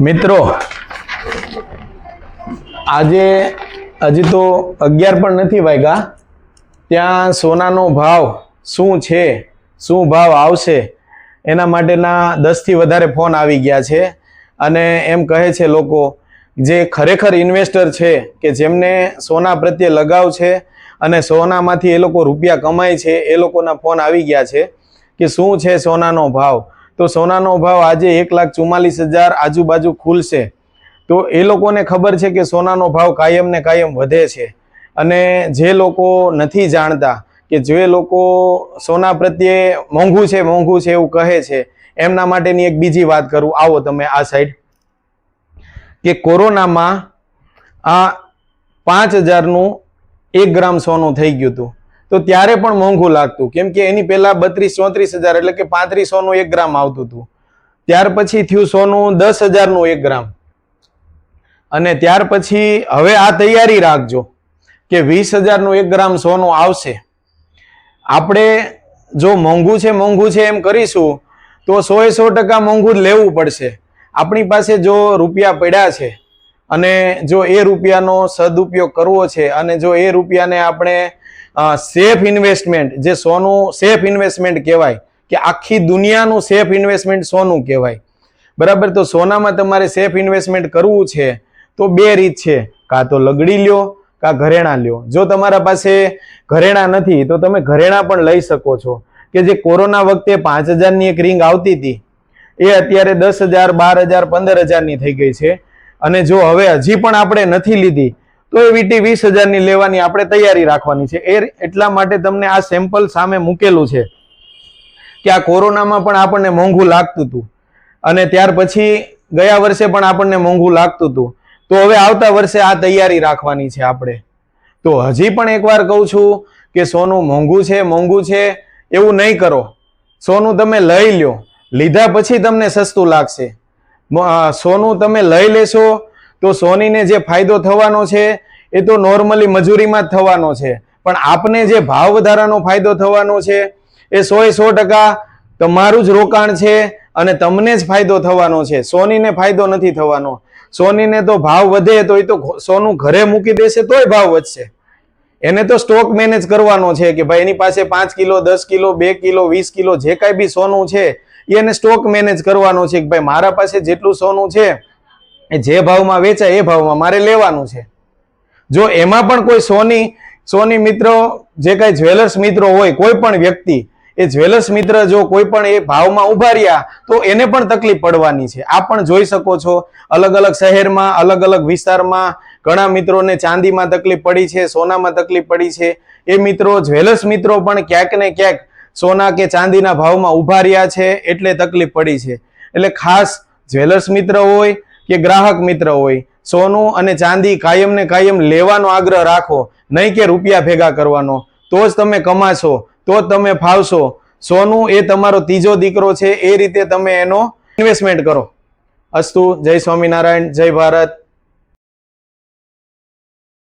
મિત્રો, આજે હજી તો અગિયાર પણ નથી વાગ્યા. ત્યાં સોનાનો ભાવ શું છે, શું ભાવ આવશે, એના માટેના દસથી વધારે ફોન આવી ગયા છે. અને એમ કહે છે લોકો, જે ખરેખર ઇન્વેસ્ટર છે, કે જેમને સોના પ્રત્યે લગાવ છે અને સોનામાંથી એ લોકો રૂપિયા કમાય છે, એ લોકોના ફોન આવી ગયા છે કે શું છે સોનાનો ભાવ? તો સોનાનો ભાવ આજે એક લાખ ચુમ્માલીસ હજાર આજુબાજુ ખુલશે. તો એ લોકોને ખબર છે કે સોનાનો ભાવ કાયમ ને કાયમ વધે છે. અને જે લોકો નથી જાણતા કે જે લોકો સોના પ્રત્યે મોંઘું છે મોંઘું છે એવું કહે છે, એમના માટેની એક બીજી વાત કરું. આવો તમે આ સાઈડ કે કોરોનામાં આ પાંચ હજારનું એક ગ્રામ સોનું થઈ ગયું હતું. તો ત્યારે પણ મોંઘું લાગતું. કેમ કે એની પહેલા બત્રીસ, ચોત્રીસ હજાર એટલે કે પાંત્રીસ સોનું એક ગ્રામ આવતું હતું. ત્યાર પછી થયું સોનું દસ હજારનું એક ગ્રામ. અને ત્યાર પછી હવે આ તૈયારી રાખજો કે વીસ હજારનું એક ગ્રામ સોનું આવશે. આપણે જો મોંઘું છે મોંઘું છે એમ કરીશું, તો સો એ સો ટકા મોંઘું લેવું પડશે. આપણી પાસે જો રૂપિયા પડ્યા છે અને જો એ રૂપિયાનો સદુપયોગ કરવો છે અને જો એ રૂપિયાને આપણે સેફ ઇન્વેસ્ટમેન્ટ, જે સોનું સેફ ઇન્વેસ્ટમેન્ટ કહેવાય, કે આખી દુનિયાનું સેફ ઇન્વેસ્ટમેન્ટ સોનું કહેવાય. બરાબર? તો સોનામાં તમારે સેફ ઇન્વેસ્ટમેન્ટ કરવું છે, તો બે રીત છે. કાં તો લગડી લ્યો, કાં ઘરેણાં લ્યો. જો તમારા પાસે ઘરેણાં નથી, તો તમે ઘરેણાં પણ લઈ શકો છો. કે જે કોરોના વખતે પાંચ હજારની એક રિંગ આવતી હતી, એ અત્યારે દસ હજાર, બાર હજાર, પંદર હજારની થઈ ગઈ છે. અને જો હવે હજી પણ આપણે નથી લીધી તો એ વીટી વીસ હજારની લેવાની આપણે તૈયારી રાખવાની છે. એ એટલા માટે તમને આ સેમ્પલ સામે મૂકેલું છે કે આ કોરોનામાં પણ આપણને મોંઘું લાગતું હતું. અને ત્યાર પછી ગયા વર્ષે પણ આપણને મોંઘું લાગતું હતું. તો હવે આવતા વર્ષે આ તૈયારી રાખવાની છે આપણે. તો હજી પણ એકવાર કહું છું કે સોનું મોંઘું છે મોંઘું છે, એવું નહીં કરો. સોનું તમે લઈ લ્યો. લીધા પછી તમને સસ્તું લાગશે. સોનું તમે લઈ લેશો તો સોનીને જે ફાયદો થવાનો છે, એ તો નોર્મલી મજૂરીમાં જ થવાનો છે. પણ આપને જે ભાવ વધારાનો ફાયદો થવાનો છે, એ સો એ સો ટકા તમારું જ રોકાણ છે અને તમને જ ફાયદો થવાનો છે. સોનીને ફાયદો નથી થવાનો. સોનીને તો ભાવ વધે તો એ તો સોનું ઘરે મૂકી દેશે તોય ભાવ વધશે. એને તો સ્ટોક મેનેજ કરવાનો છે કે ભાઈ એની પાસે પાંચ કિલો, દસ કિલો, બે કિલો, વીસ કિલો જે કાંઈ બી સોનું છે એને સ્ટોક મેનેજ કરવાનો છે કે ભાઈ મારા પાસે જેટલું સોનું છે એ જે ભાવમાં વેચાય એ ભાવમાં મારે લેવાનું છે. જો એમાં પણ કોઈ સોની સોની મિત્રો, જે કાંઈ જ્વેલર્સ મિત્રો હોય, કોઈ પણ વ્યક્તિ, એ જ્વેલર્સ મિત્ર જો કોઈ પણ એ ભાવમાં ઊભા રહ્યા, તો એને પણ તકલીફ પડવાની છે. આ પણ જોઈ શકો છો અલગ અલગ શહેરમાં અલગ અલગ વિસ્તારમાં ઘણા મિત્રોને ચાંદીમાં તકલીફ પડી છે, સોનામાં તકલીફ પડી છે. એ મિત્રો, જ્વેલર્સ મિત્રો પણ ક્યાંક ને ક્યાંક સોના કે ચાંદીના ભાવમાં ઊભા રહ્યા છે, એટલે તકલીફ પડી છે. એટલે ખાસ જ્વેલર્સ મિત્ર હોય કે ગ્રાહક મિત્ર હોય, સોનું અને ચાંદી કાયમ ને કાયમ લેવાનો આગ્રહ રાખો, નહીં કે રૂપિયા ભેગા કરવાનો. તો જ તમે કમાશો, તો જ તમે ફાવશો. સોનું એ તમારો ત્રીજો દીકરો છે, એ રીતે તમે એનો ઇન્વેસ્ટમેન્ટ કરો. અસ્તુ, જય સ્વામિનારાયણ, જય ભારત.